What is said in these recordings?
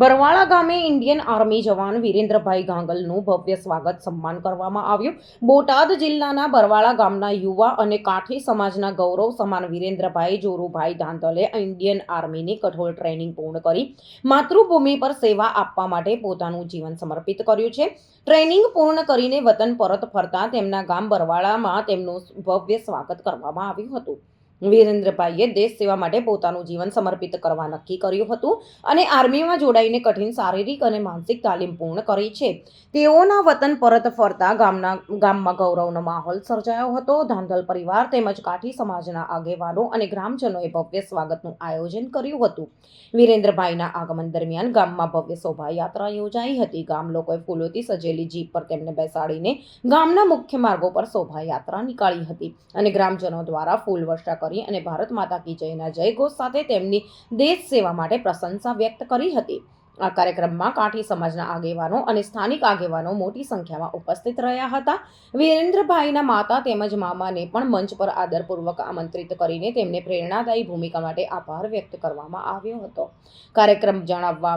બરવાળા ગામે Indian army જવાન વિરેન્દ્રભાઈ ગાંગલનું ભવ્ય સ્વાગત સન્માન કરવામાં આવ્યું. બોટાદ જિલ્લાના બરવાળા ગામના યુવા અને કાઠી સમાજના ગૌરવ સમાન વિરેન્દ્રભાઈ જોરુભાઈ ધાંધલે ઇન્ડિયન આર્મીની કઠોળ ટ્રેનિંગ પૂર્ણ કરી, માતૃભૂમિ પર સેવા આપવા માટે પોતાનું જીવન સમર્પિત કર્યું છે. ટ્રેનિંગ પૂર્ણ કરીને વતન પરત ફરતા તેમના ગામ બરવાળામાં તેમનું ભવ્ય સ્વાગત કરવામાં આવ્યું હતું. વિરેન્દ્રભાઈએ દેશ સેવા માટે પોતાનું જીવન સમર્પિત કરવા નક્કી કર્યું હતું અને આર્મીમાં જોડાઈને કઠિન શારીરિક અને માનસિક તાલીમ પૂર્ણ કરી છે. તેઓના વતન પરત ફરતા ગામના, ગામમાં ગૌરવનો માહોલ સર્જાયો હતો. ધાંધલ પરિવાર તેમજ કાઠી સમાજના આગેવાનો અને ગ્રામજનોએ ભવ્ય સ્વાગતનું આયોજન કર્યું હતું. વીરેન્દ્રભાઈના આગમન દરમિયાન ગામમાં ભવ્ય શોભાયાત્રા યોજાઈ હતી. ગામ લોકોએ ફૂલોથી સજેલી જીપ પર તેમને બેસાડીને ગામના મુખ્ય માર્ગો પર શોભાયાત્રા નીકાળી હતી અને ગ્રામજનો દ્વારા ફૂલ વર્ષા કરી અને ભારત માતા કી જયના જયઘોષ સાથે તેમની દેશ સેવા માટે પ્રશંસા વ્યક્ત કરી હતી. આ કાર્યક્રમમાં કાઠી સમાજના આગેવાનો અને સ્થાનિક આગેવાનો મોટી સંખ્યામાં ઉપસ્થિત રહ્યા હતા. વિરેન્દ્રભાઈના માતા તેમજ મામાને પણ મંચ પર આદરપૂર્વક આમંત્રિત કરીને તેમને પ્રેરણાદાયી ભૂમિકા માટે આભાર વ્યક્ત કરવામાં આવ્યો હતો. કાર્યક્રમ જણાવવા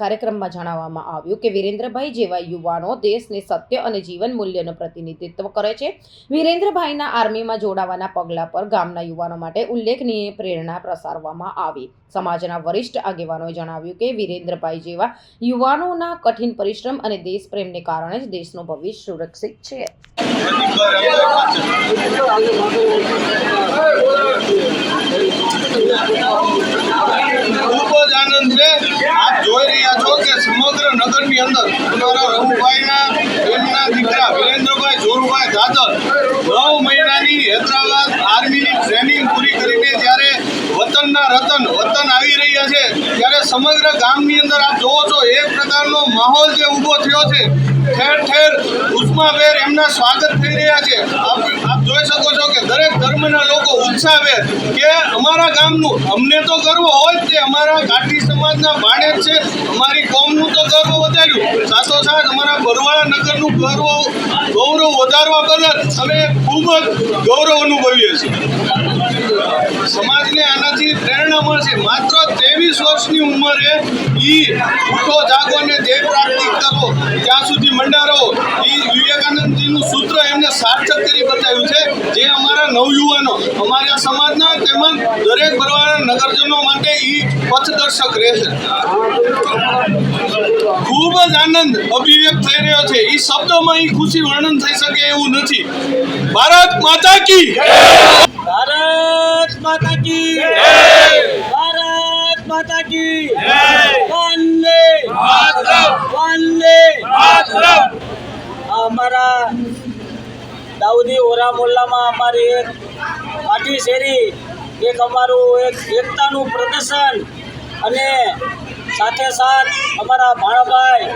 કાર્યક્રમમાં જણાવવામાં આવ્યું કે વિરેન્દ્રભાઈ જેવા યુવાનો દેશને સત્ય અને જીવન મૂલ્યનું પ્રતિનિધિત્વ કરે છે. વિરેન્દ્રભાઈના આર્મીમાં જોડાવાના પગલા પર ગામના યુવાનો માટે ઉલ્લેખનીય પ્રેરણા પ્રસારવામાં આવી. સમાજના વરિષ્ઠ આગેવાનોએ જણાવ્યું કે વિરેન્દ્રભાઈ જેવા યુવાનોના કઠિન પરિશ્રમ અને દેશપ્રેમને કારણે જ દેશનું ભવિષ્ય સુરક્ષિત છે. નગરની અંદર અમારા રઘુભાઈના એમના દીકરા વિરેન્દ્રભાઈ જોરુભાઈ પૂરી કરીને જ્યારે વતનના રતન, વતન આવી રહ્યા છે. ત્યારે સમગ્ર ગામની અંદર આપ જોવો છો, એક પ્રકારનો માહોલ જે ઊભો થયો છે. ઠેર ઠેર ઉષ્માભેર એમના સ્વાગત થઈ રહ્યા છે. આપ જોઈ શકો છો કે દરેક ધર્મના લોકો ઉત્સાહભેર કે અમારા ગામનું, અમને તો ગર્વ હોય તે અમારા કાઠી સમાજના જ છે. અમારી કોમનું તો ગર્વ વધાર્યું. સાથોસાથ અમારા બરવાળા નગરનું ગર્વ ગૌરવ વધારવા બદલ અમે ખૂબ જ ગૌરવ અનુભવીએ છીએ. સમાજને આનાથી પ્રેરણા મળશે માત્ર ત્રેવીસ વર્ષની ઉંમરે ઈ ઉઠો, જાગો ને ધ્યેય પ્રાપ્તિ કરો. ત્યાં સુધી મંડારો. ઈ વિવેકાનંદજીનું સૂત્ર એમને સાર્થક કરી બતાવ્યું છે જે અમારા નવયુવાનો, અમારા સમાજના તેમજ દરેક ભરવાના નગરજનો માટે ઈ પથદર્શક રહેશે. ખૂબ જ આનંદ અભિવ્યક્ત થઈ રહ્યો છે. એ શબ્દોમાં એ ખુશી વર્ણન થઈ શકે એવું નથી. ભારત માતા કી ભારત માતા કી ભારત માતા કી વંદે વંદે અમારા દાઉદી ઓરા મોલ્લામાં અમારી એક કાઠી શેરી એક અમારું એક એકતાનું પ્રદર્શન અને સાથે સાથ અમારા ભાણાભાઈ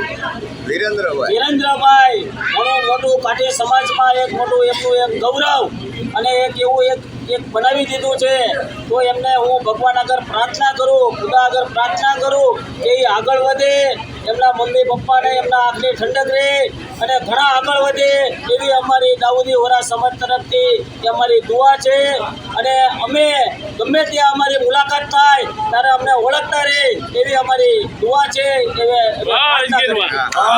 વિરેન્દ્રભાઈ. વિરેન્દ્રભાઈ ઘણું મોટું કાઠી સમાજમાં એક મોટું એમનું એક ગૌરવ અને એક એવું એક એક બનાવી દીધું છે. તો એમને હું ભગવાન આગળ પ્રાર્થના કરું ખુદા આગળ પ્રાર્થના કરું કે એ આગળ વધે. એમના મમ્મી પપ્પાને એમના આંખની ઠંડક રહે અને ઘણા આગળ વધે એવી અમારી દાઉદી વરા સમાજ તરફથી એ અમારી દુઆ છે. અને અમે ગમે ત્યાં અમારી મુલાકાત થાય ત્યારે અમને ઓળખતા રહે એવી અમારી દુઆ છે.